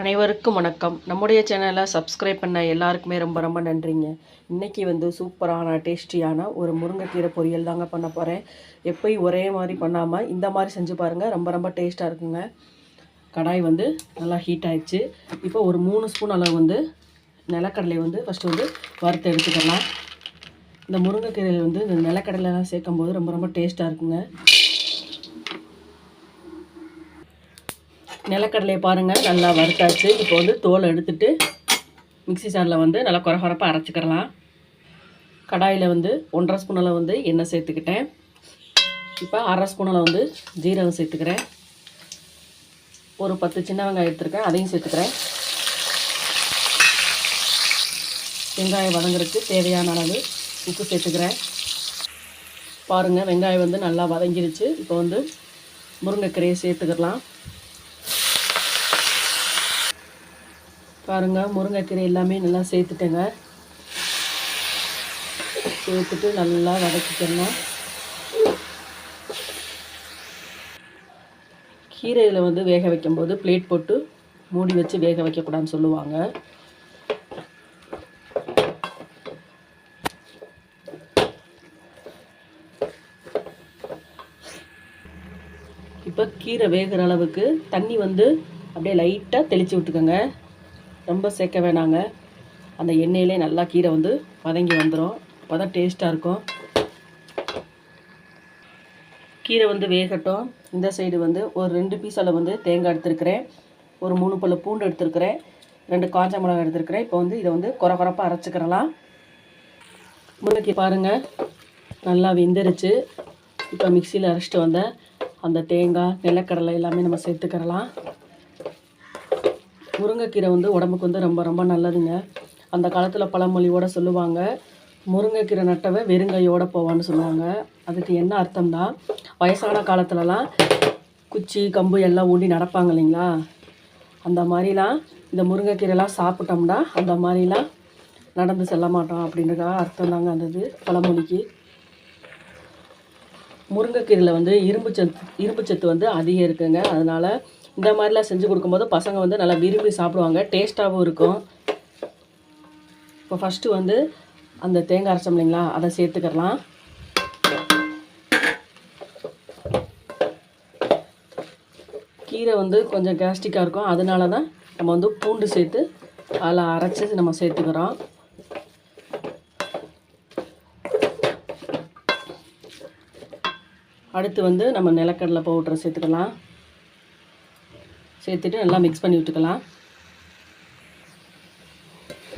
அனைவருக்கும் வணக்கம். நம்முடைய சேனலை சப்ஸ்கிரைப் பண்ண எல்லாருக்குமே ரொம்ப ரொம்ப நன்றிங்க. இன்றைக்கி வந்து சூப்பரான டேஸ்டியான ஒரு முருங்கைக்கீரை பொரியல் தாங்க பண்ண போகிறேன் எப்போயும் ஒரே மாதிரி பண்ணாமல் இந்த மாதிரி செஞ்சு பாருங்கள் ரொம்ப ரொம்ப டேஸ்ட்டாக இருக்குங்க. கடாய் வந்து நல்லா ஹீட் ஆகிடுச்சு இப்போ ஒரு மூணு ஸ்பூன் அளவு வந்து நிலக்கடலை வந்து ஃபஸ்ட்டு வந்து வறுத்து எடுத்துக்கலாம். இந்த முருங்கைக்கீரையில் வந்து இந்த நிலக்கடலைலாம் சேர்க்கும் போது ரொம்ப ரொம்ப டேஸ்ட்டாக இருக்குங்க. நிலக்கடலையை பாருங்கள் நல்லா வறுத்தாச்சு. இப்போ வந்து தோலை எடுத்துட்டு மிக்சி ஜாரில் வந்து நல்லா குறகுறப்பாக அரைச்சிக்கிறலாம். கடாயில் வந்து ஒன்றரை ஸ்பூனில் வந்து எண்ணெய் சேர்த்துக்கிட்டேன். இப்போ அரை ஸ்பூனில் வந்து ஜீரகம் சேர்த்துக்கிறேன். ஒரு பத்து சின்ன வெங்காயம் எடுத்துருக்கேன் அதையும் சேர்த்துக்கிறேன். வெங்காயம் வதங்குறதுக்கு தேவையான அளவு உப்பு சேர்த்துக்கிறேன். பாருங்கள் வெங்காயம் வந்து நல்லா வதங்கிருச்சு. இப்போ வந்து முருங்கைக்கீரையை சேர்த்துக்கலாம் பாருங்கள் முருங்கைக்கீரை எல்லாமே நல்லா சேர்த்துட்டேங்க. சேர்த்துட்டு நல்லா வதக்கிக்கணும் கீரையில் வந்து வேக வைக்கும்போது பிளேட் போட்டு மூடி வச்சு வேக வைக்கக்கூடாதுன்னு சொல்லுவாங்க. இப்போ கீரை வேகிற அளவுக்கு தண்ணி வந்து அப்படியே லைட்டாக தெளித்து விட்டுக்கோங்க. ரொம்ப சேர்க்க வேணாங்க. அந்த எண்ணெயிலே நல்லா கீரை வந்து வதங்கி வந்துடும் அப்போ தான் டேஸ்ட்டாக இருக்கும். கீரை வந்து வேகட்டும். இந்த சைடு வந்து ஒரு ரெண்டு பீஸ் வந்து தேங்காய் எடுத்துருக்கிறேன். ஒரு மூணு பல்லு பூண்டு எடுத்துருக்கிறேன். ரெண்டு காஞ்ச மிளகா எடுத்துருக்கிறேன். இப்போ வந்து இதை வந்து குறை குறப்பாக அரைச்சிக்கிறலாம். முருங்கை பாருங்கள் நல்லா வெந்துருச்சு. இப்போ மிக்சியில் அரைச்சிட்டு வந்தேன் அந்த தேங்காய் நிலக்கடலை எல்லாமே நம்ம சேர்த்துக்கிறலாம். முருங்கைக்கீரை வந்து உடம்புக்கு வந்து ரொம்ப ரொம்ப நல்லதுங்க. அந்த காலத்தில் பழமொழியோட சொல்லுவாங்க முருங்கைக்கீரை நட்டவை வெறுங்கையோடு போவான்னு சொல்லுவாங்க. அதுக்கு என்ன அர்த்தம்னா வயசான காலத்துலலாம் குச்சி கம்பு எல்லாம் ஊண்டி நடப்பாங்க இல்லைங்களா? அந்த மாதிரிலாம் இந்த முருங்கைக்கீரைலாம் சாப்பிட்டோம்னா அந்த மாதிரிலாம் நடந்து செல்ல மாட்டோம் அப்படின்றதா அர்த்தம் தாங்க அந்த இது பழமொழிக்கு. முருங்கைக்கீரையில் வந்து இரும்பு சத்து இரும்பு சத்து வந்து அதிகம் இருக்குங்க. அதனால் இந்த மாதிரிலாம் செஞ்சு கொடுக்கும்போது பசங்க வந்து நல்லா விரும்பி சாப்பிடுவாங்க. டேஸ்ட்டாகவும் இருக்கும். இப்போ ஃபஸ்ட்டு வந்து அந்த தேங்காய் அரைச்சோம் இல்லைங்களா? அதை சேர்த்துக்கிறலாம். கீரை வந்து கொஞ்சம் கேஸ்டிக்காக இருக்கும். அதனால தான் நம்ம வந்து பூண்டு சேர்த்து அதில் அரைச்சி நம்ம சேர்த்துக்கிறோம். அடுத்து வந்து நம்ம நிலக்கடலை பவுட்ரை சேர்த்துக்கலாம். சேர்த்துட்டு நல்லா மிக்ஸ் பண்ணி விட்டுக்கலாம்.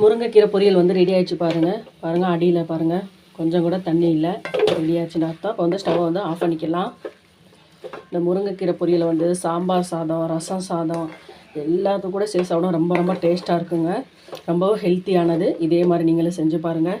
முருங்கைக்கீரை பொரியல் வந்து ரெடி ஆகிடுச்சு பாருங்கள் பாருங்கள் அடியில் பாருங்கள் கொஞ்சம் கூட தண்ணி இல்லை. ரெடி ஆச்சுன்னு அர்த்தம் இப்போ வந்து ஸ்டவ்வை வந்து ஆஃப் பண்ணிக்கலாம். இந்த முருங்கைக்கீரை பொரியலை வந்து சாம்பார் சாதம் ரசம் சாதம் எல்லாத்துக்கும் கூட சேர்த்து சாப்பிடும் ரொம்ப ரொம்ப டேஸ்ட்டாக இருக்குங்க. ரொம்பவும் ஹெல்த்தியானது இதே மாதிரி நீங்களும் செஞ்சு பாருங்கள்